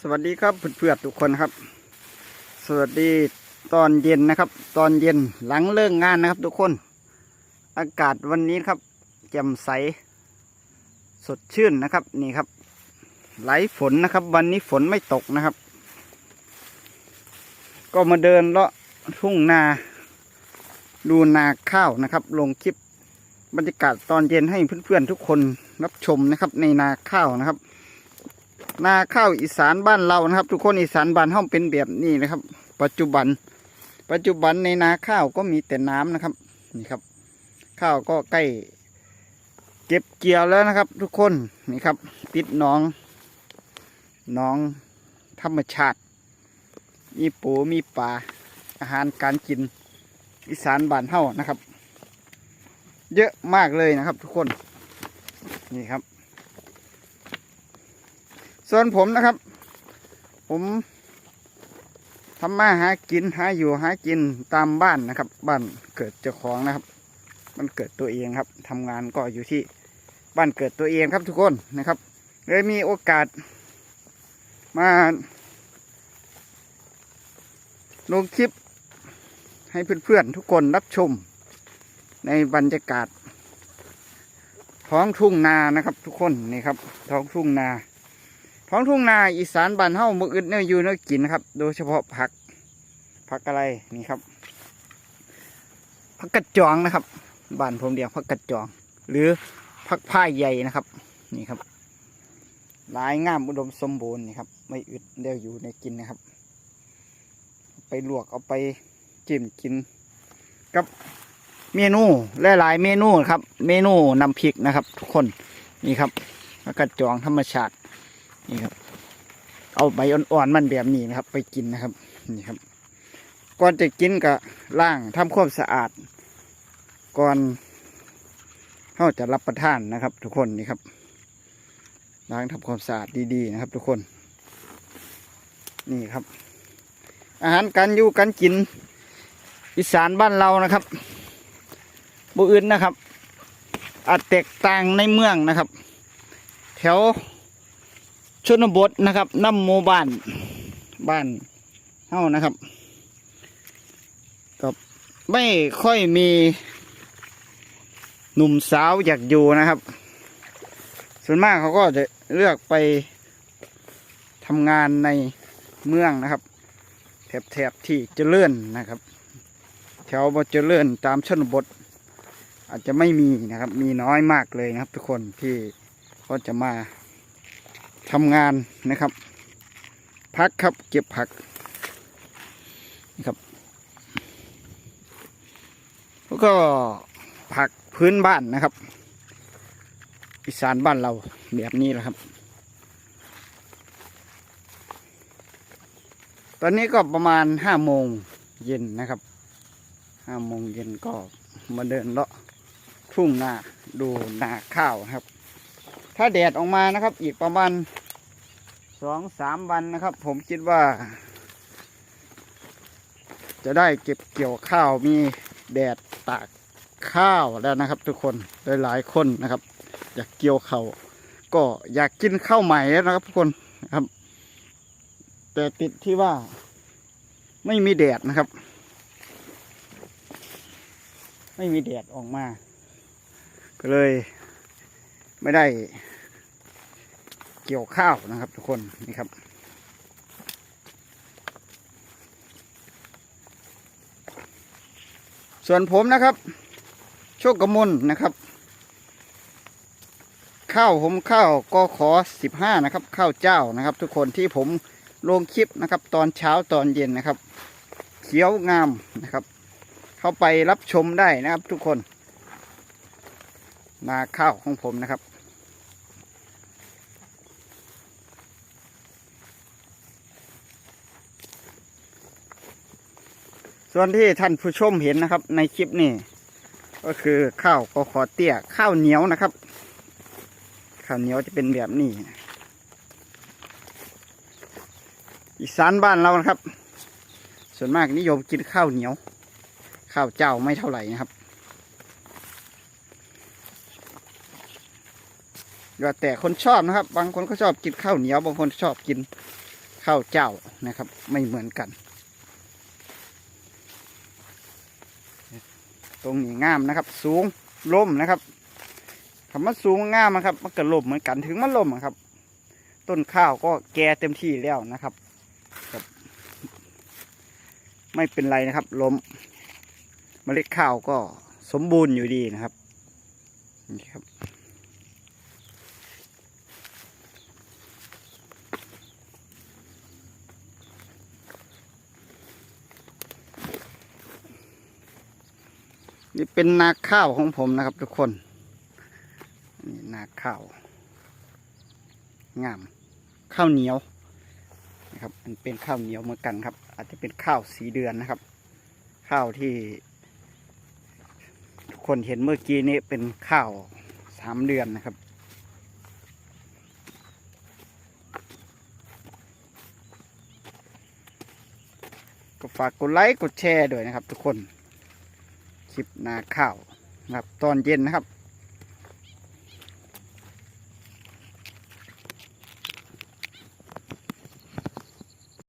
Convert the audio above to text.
สวัสดีครับเพื่อนๆทุกคนครับ สวัสดีตอนเย็นนะครับ ตอนเย็นหลังเลิกงานนะครับ ทุกคน อากาศวันนี้ครับแจ่มใส สดชื่นนะครับนี่ครับ ไหลฝนนะครับ วันนี้ฝนไม่ตกนะครับ ก็มาเดินเลาะทุ่งนาดูนาข้าวนะครับ ลงคลิปบรรยากาศตอนเย็นให้เพื่อนๆทุกคนรับชมนะครับ ในนาข้าวนะครับ นาข้าวอีสานบ้านเรานะครับ ทุกคนอีสานบ้านเฮาเป็นแบบนี้นะครับ ปัจจุบัน ปัจจุบันในนาข้าวก็มีแต่น้ำนะครับนี่ครับ ข้าวก็ใกล้เก็บเกี่ยวแล้วนะครับ ทุกคนนี่ครับ ติดหน้องหน้องธรรมชาติ มีปูมีปลาอาหารการกินอีสานบ้านเฮานะครับ เยอะมากเลยนะครับ ทุกคนนี่ครับ ส่วนผมนะครับ ผมทำมาหากินหาอยู่หากินตามบ้านนะครับ บ้านเกิดเจ้าของนะครับบ้านเกิดตัวเองครับทำงานก็อยู่ที่บ้านเกิดตัวเองครับทุกคนนะครับเลยมีโอกาสมาลงคลิปให้เพื่อนๆทุกคนรับชม ในบรรยากาศ ท้องทุ่งนานะครับ ทุกคนนี่ครับ ท้องทุ่งนา ท้องทุ่งนาอีสานบ้านเฮามืออึดเนื้ออยู่เนื้อกินครับ โดยเฉพาะผักผักอะไรนี่ครับผักกระจองนะครับบ้านผมเดียวผักกระจอง หรือผักผ้าใหญ่นะครับ นี่ครับหลายงามอุดมสมบูรณ์นี่ครับ ไม่อึดเดียวอยู่ในกินนะครับ ไปลวกเอาไปจิ้มกิน กับเมนูหลายๆเมนูครับ เมนูน้ำพริกนะครับ ทุกคนนี่ครับผักกระจองธรรมชาติ นี่ครับ เอาใบอ่อนๆมันแบบนี้นะครับ ไปกินนะครับ นี่ครับ ก่อนจะกินก็ล้างทำความสะอาด ก่อนเขาจะรับประทานนะครับ ทุกคนนี่ครับล้างทำความสะอาดดีๆนะครับ ทุกคน นี่ครับ อาหารการอยู่การกิน อีสานบ้านเรานะครับบุอื่นนะครับอาจแตกต่างในเมืองนะครับ แถว ชนบทนะครับน้ำหมู่บ้านบ้านเฮานะครับก็ไม่ค่อยมีหนุ่มสาวอยากอยู่นะครับ ส่วนมากเขาก็จะเลือกไปทำงานในเมืองนะครับ แถบๆที่เจริญนะครับ แถวบ่เจริญตามชนบท อาจจะไม่มีนะครับ มีน้อยมากเลยนะครับ ทุกคนที่เขาจะมา ทำงานนะครับ พักครับเก็บผักนี่ครับแล้วก็ผักพื้นบ้านนะครับอีสานบ้านเราแบบนี้แหละครับ ตอนนี้ก็ประมาณห้าโมงเย็นนะครับห้าโมงเย็นก็มาเดินเลาะทุ่งนาดูนาข้าวครับ ถ้าแดดออกมานะครับ อีกประมาณสองสามวันนะครับ ผมคิดว่า จะได้เก็บเกี่ยวข้าวมีแดดตากข้าวแล้วนะครับ ทุกคนหลายหลายๆคนนะครับ อยากเกี่ยวข้าวก็อยากกินข้าวใหม่แล้วนะครับ ทุกคนครับ แต่ติดที่ว่าไม่มีแดดนะครับ ไม่มีแดดออกมา ก็เลย ไม่ได้เกี่ยวข้าวนะครับ ทุกคนนี่ครับ ส่วนผมนะครับ โชคกมลนะครับ ข้าวผมข้าวก็ขอสิบห้านะครับ ข้าวเจ้านะครับ ทุกคนที่ผมลงคลิปนะครับ ตอนเช้าตอนเย็นนะครับ เขียวงามนะครับ เข้าไปรับชมได้นะครับ ทุกคน นาข้าวของผมนะครับ ส่วนที่ท่านผู้ชมเห็นนะครับ ในคลิปนี้ก็คือข้าวกอขอเตี้ยข้าวเหนียวนะครับ ข้าวเหนียวจะเป็นแบบนี้ อีสานบ้านเรานะครับ ส่วนมากนิยมกินข้าวเหนียว ข้าวเจ้าไม่เท่าไหร่นะครับก็แต่คนชอบนะครับ บางคนก็ชอบกินข้าวเหนียว บางคนชอบกินข้าวเจ้านะครับ ไม่เหมือนกัน ตรงนี้งามนะครับ สูงล่มนะครับคำว่าสูงงามนะครับมันก็ล่มเหมือนกันถึงมันล่มครับ ต้นข้าวก็แก่เต็มที่แล้วนะครับครับ ไม่เป็นไรนะครับล้มเมล็ดข้าวก็สมบูรณ์อยู่ดีนะครับนี่ครับ นี่เป็นนาข้าวของผมนะครับทุกคนนี่นาข้าวงามข้าวเหนียวนะครับมันเป็นข้าวเหนียวเหมือนกันครับ อาจจะเป็นข้าวสีเดือนนะครับ ข้าวที่ ทุกคนเห็นเมื่อกี้นี้เป็นข้าวสามเดือนนะครับก็ฝากกดไลค์กดแชร์ด้วยนะครับทุกคน ลิปนาข้าวนะครับ ตอนเย็นนะครับ